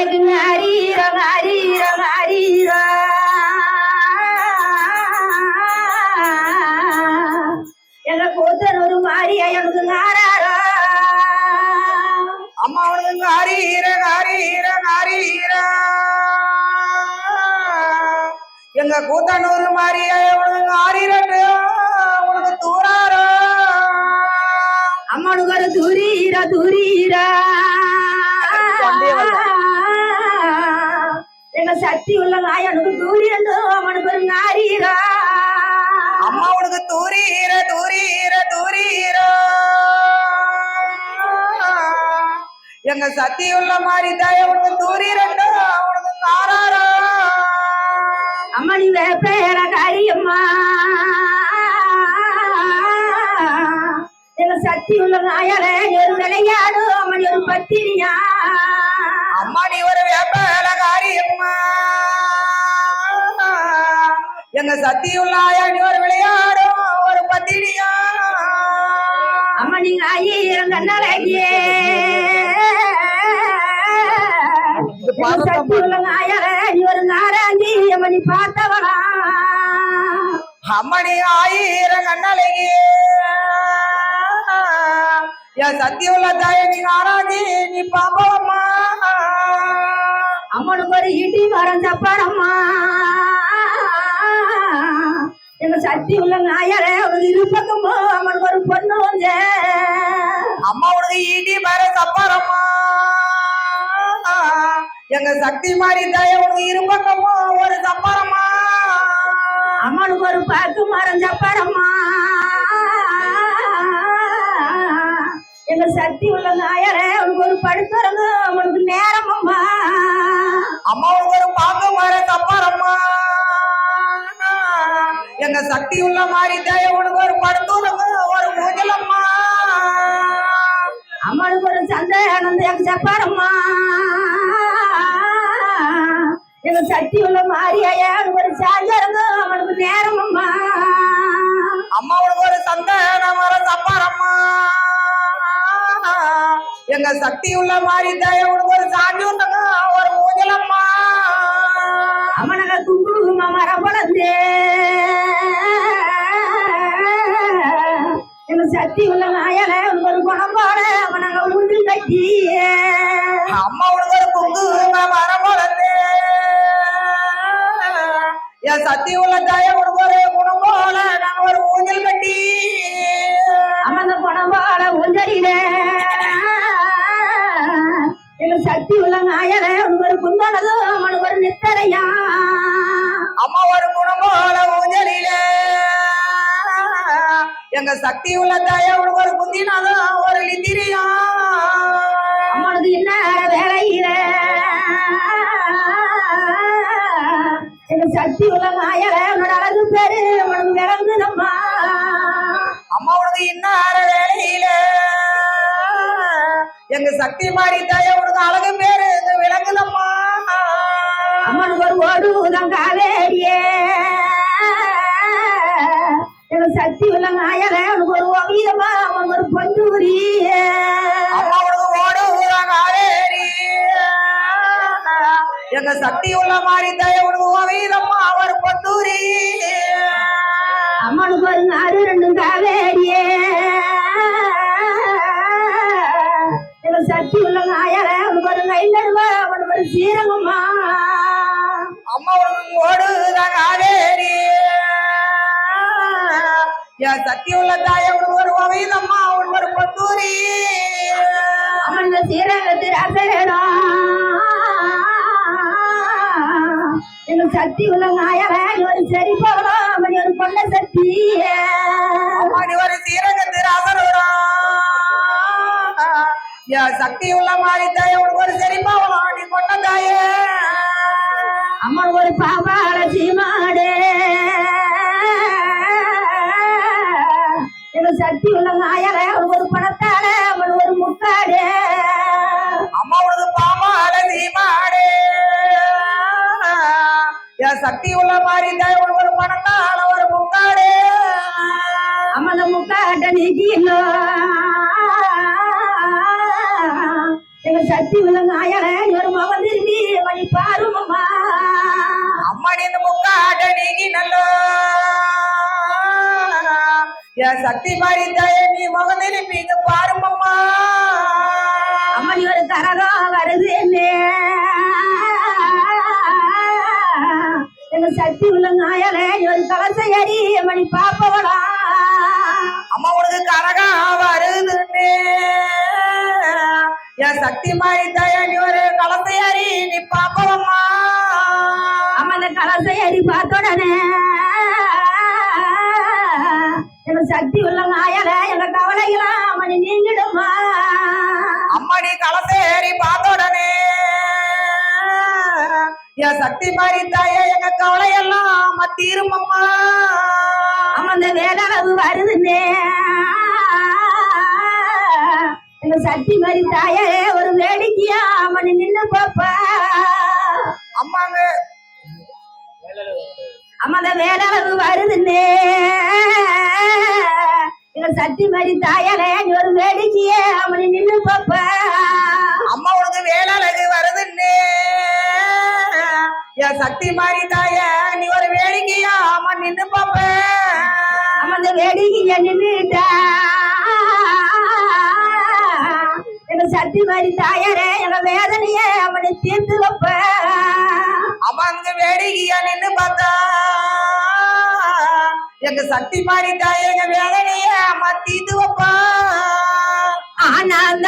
எனக்கு அரீரம் அரீரம் அரீரம் எங்க கூத்தன் ஒரு மாறியா எனக்கு நாராரா. அம்மா உனக்கு ஹரீர ஹரீர ஹரீர எங்க கூத்தனூர் மாறிய உனக்கு ஹரீரட்டு உனக்கு தூராரா. அம்மனுக்கு ஒரு துரீரா துரீரா. எங்க சக்தி உள்ள நாயனுக்கு தூரியண்டு அவனுக்கு ஒரு நாரீரா அம்மா உனக்கு தூரீர தூரீர தூரீர. எங்க சத்தியுள்ள மாதிரி தாய உனக்கு தூரீரட்டு உனக்கு தாராரா. அம்மணி வேப்பேர காரியம்மா எங்க சக்தி உள்ள நாயனே ஒரு விளையாடு அம்மணி ஒரு பத்திரியா அம்மா நீ ஒரு வேப்பலகாரி அம்மா. எங்க சத்தியுள்ள ஆயா நீ ஒரு விளையாடும் ஒரு பத்தினியா. அம்மணி ஆயிரம் கண்ணழகியே எங்க சக்தி உள்ள நாயனே நீ ஒரு நாராயணி அம்மணி பார்த்தவனா அம்மணி ஆயிரம் கண்ணழகி என் சத்தியுள்ள தாய நீ ஆராதி இடி மரம் சப்பாரம்மா எங்க சக்தி உள்ள நாயரே ஒரு இருபக்கமோ அம்மனுக்கு ஒரு பொண்ணு வந்து அம்மா உனக்கு ஈட்டி மேல சப்பாரம்மா எங்க சக்தி மாதிரி தாய உனக்கு இரு பக்கமும் ஒரு சப்பாரம்மா அம்மனுக்கு ஒரு பாக்கு மரம் சப்பாரம்மா எங்க சக்தி உள்ள நாயரே உனக்கு ஒரு படுத்துறது எங்க சக்தி உள்ள மாதிரி தாய உனக்கு ஒரு படுத்துறங்க ஒரு ஊஞ்சலம்மா. அம்மனுக்கு ஒரு சந்தேகம் எங்க சப்பாரம்மா. எங்க சக்தி உள்ள மாரியா ஒரு சாஞ்சரங்க அவனுக்கு நேரம் அம்மா அம்மா உனக்கு ஒரு சந்தான மர சப்பாரம்மா. எங்க சக்தி உள்ள மாதிரி தாய உனக்கு ஒரு சாஞ்சி உண்டங்க. சக்தி உள்ள நாயல ஒரு குணம் போல அவனங்க உண்டு கட்டி அம்மா உனக்கு ஒரு குங்கும மரம் வளர்ந்து என் சத்தி உள்ள தாய உனக்கு ஒரு குணம் போல நாங்க ஒரு ஊஞ்சல் கட்டி. அம்மங்க குணம் போல உண்டறில எங்க சக்தி உள்ள நாயல ஒரு குந்தனது அவனுக்கு ஒரு நித்தரையா அம்மா ஒரு குணம் போல ஊஞ்சலில எங்க சக்தி உள்ள தாய உனக்கு ஒரு குந்தினாதான் ஒரு லித்திரியா அம்மனுக்கு என்ன வேலையில? எங்க சக்தி உள்ள நாயல உன்னோட அழகு பேரு அவனுக்கு விளங்குதம்மா. அம்மா உனக்கு இன்னார வேலையில. எங்க சக்தி மாதிரி தாய உனக்கு அழகு பேரு விளங்குதம்மா. அம்மனுக்கு ஒரு ஓடுதம் காவேரியே எங்க சக்தி உள்ள மாதிரி தாய உனக்கு ஓவியதம்மா ஒரு பொத்தூரி அம்மனுக்கு ஒரு நாடு ரெண்டும் காவேரியே. எங்க சக்தி உள்ள நாயல உனக்கு ஒரு அவனுக்கு ஒரு சீரகம்மா. அம்மா உனக்கு ஓடு காவேரி. என் சக்தி உள்ள தாய ஒரு ஓவியதம்மா உனக்கு ஒரு பொத்தூரி அம்மன் சீரகத்து ரசனம் எங்க சக்தி உள்ள நாயல ஒரு சரி போகலாம் அவன் ஒரு பொண்ண சக்தி. ஒரு சீரகத்து ராசனுடா. என் சக்தி உள்ள மாதிரி தாய உனக்கு ஒரு செரிப்பாவலாம் நீ கொண்ட தாயே. அம்மன் ஒரு பாபால சீமாடு எங்க சக்தி உள்ள நாயல ஒரு பணத்தால சக்தி உள்ள மாதிரி தேவன் ஒரு பணத்தால ஒரு முக்காடு அமல முக்காட நிதியிலோ எங்க சக்தி உள்ள நாயர ஒரு மகன் திரும்பி மணி பாருமம்மா அம்மணி இந்த முக்காட நீங்கி நல்லோ என் சக்தி மாதிரி தாய நீ மகன் திரும்பி இங்க பாருமம்மா அம்மன் ஒரு தரதான் ஒரு கலசை அடி மணி பாப்பவளா அம்மா உனக்கு கரகம் வருதுன்னு என் சக்தி மாதிரி தாயே நீ ஒரு கலசையாரி நீ பாப்பவம்மா அம்மா அந்த கலசை அடி பார்த்த உடனே எங்க சக்தி உள்ள நாயலே எங்க கவலைகளாம் மணி நீங்கிடுமா அம்மா நீ கலசேரி பார்த்த உடனே என் சக்தி மாதிரி தாயே கவலை எல்லாம் தீருமம்மா. அந்த வேளளவு வருதுன்னே. எங்க சக்தி மாதிரி தாயே ஒரு வேடிக்கையா மணி நின்னு பாப்பா. அம்மாங்க. அம்மா அந்த வேளளவு வருதுன்னே. எங்க சக்தி மாதிரி தாயாலே ஒரு வேடிக்கையே மணி நின்னு பாப்பா. அம்மா உனக்கு வேளாளகு வருதுன்னு. என் சக்தி மாதிரி தாய நீ ஒரு வேடிக்கையா அம்மா நின்னு பாப்ப. அம்மா அந்த வேடிக்கைய நின்னுட்டா. எங்க சக்தி மாதிரி தாயாரே எங்க வேதனைய அவனை தீர்த்து வைப்ப. அம்மா அங்க வேடிக்கையா நின்னு பார்த்தா. எங்க சக்தி மாதிரி தாய எங்க வேதனைய அம்மா தீத்து வைப்பா. ஆனா அந்த